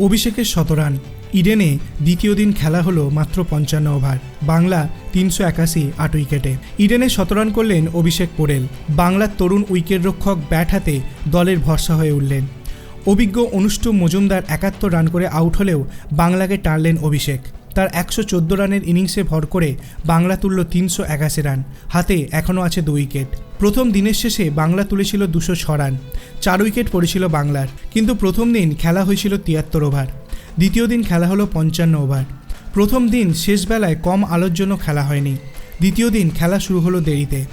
অভিষেকের শতরান ইডেনে দ্বিতীয় দিন খেলা হলো মাত্র পঞ্চান্ন ওভার। বাংলা তিনশো একাশি আট উইকেটে। ইডেনে শতরান করলেন অভিষেক পোরেল। বাংলার তরুণ উইকেট রক্ষক ব্যাট হাতে দলের ভরসা হয়ে উঠলেন। অভিজ্ঞ অনুষ্ঠ মজুমদার একাত্তর রান করে আউট হলেও বাংলাকে টানলেন অভিষেক। তার একশো চোদ্দ রানের ইনিংসে ভর করে বাংলা তুলল তিনশো একাশি রান। হাতে এখনও আছে দু উইকেট। প্রথম দিনের শেষে বাংলা তুলেছিল দুশো ছ রান। চার উইকেট পড়েছিল বাংলার। কিন্তু প্রথম দিন খেলা হয়েছিল তিয়াত্তর ওভার। দ্বিতীয় দিন খেলা হলো পঞ্চান্ন ওভার। প্রথম দিন শেষ বেলায় কম আলোর জন্য খেলা হয়নি। দ্বিতীয় দিন খেলা শুরু হলো দেরিতে।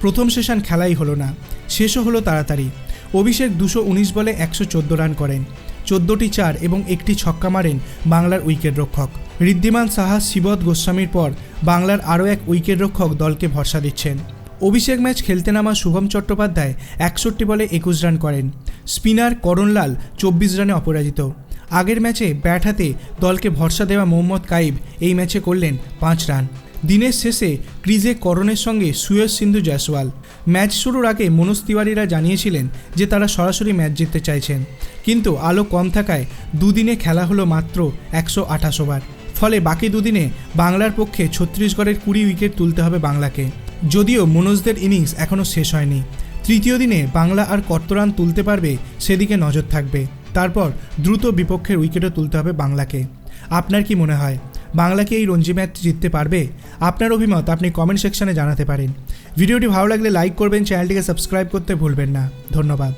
প্রথম সেশন খেলাই হলো না। শেষও হলো তাড়াতাড়ি। অভিষেক দুশো উনিশ বলে একশো চোদ্দ রান করেন। চোদ্দোটি চার এবং একটি ছক্কা মারেন বাংলার উইকেট রক্ষক ঋদ্ধিমান সাহা, শিবদ গোস্বামীর পর বাংলার আরও এক উইকেট রক্ষক দলকে ভরসা দিচ্ছেন। অভিষেক ম্যাচ খেলতে নামা শুভম চট্টোপাধ্যায় একষট্টি বলে একুশ রান করেন। স্পিনার করণলাল চব্বিশ রানে অপরাজিত। আগের ম্যাচে ব্যাট হাতে দলকে ভরসা দেওয়া মোহাম্মদ কাইব এই ম্যাচে করলেন পাঁচ রান। দিনের শেষে ক্রিজে করণের সঙ্গে সুয়েশ সিন্ধু জয়সওয়াল। ম্যাচ শুরুর আগে মনোজ তিওয়ারিরা জানিয়েছিলেন যে তারা সরাসরি ম্যাচ জিততে চাইছেন। কিন্তু আলো কম থাকায় দুদিনে খেলা হলো মাত্র একশো আঠাশ ওভার। ফলে বাকি দুদিনে বাংলার পক্ষে ছত্তিশগড়ের কুড়ি উইকেট তুলতে হবে বাংলাকে। যদিও মনোজদের ইনিংস এখনও শেষ হয়নি। তৃতীয় দিনে বাংলা আর কত রান তুলতে পারবে সেদিকে নজর থাকবে। তারপর দ্রুত বিপক্ষের উইকেটও তুলতে হবে বাংলাকে। আপনার কি মনে হয়? বাংলা কি এই রঞ্জি ম্যাচ জিততে পারবে? আপনার অভিমত আপনি কমেন্ট সেকশনে জানাতে পারেন। ভিডিওটি ভালো লাগলে লাইক করবেন চ্যানেলটিকে সাবস্ক্রাইব করতে ভুলবেন না। ধন্যবাদ।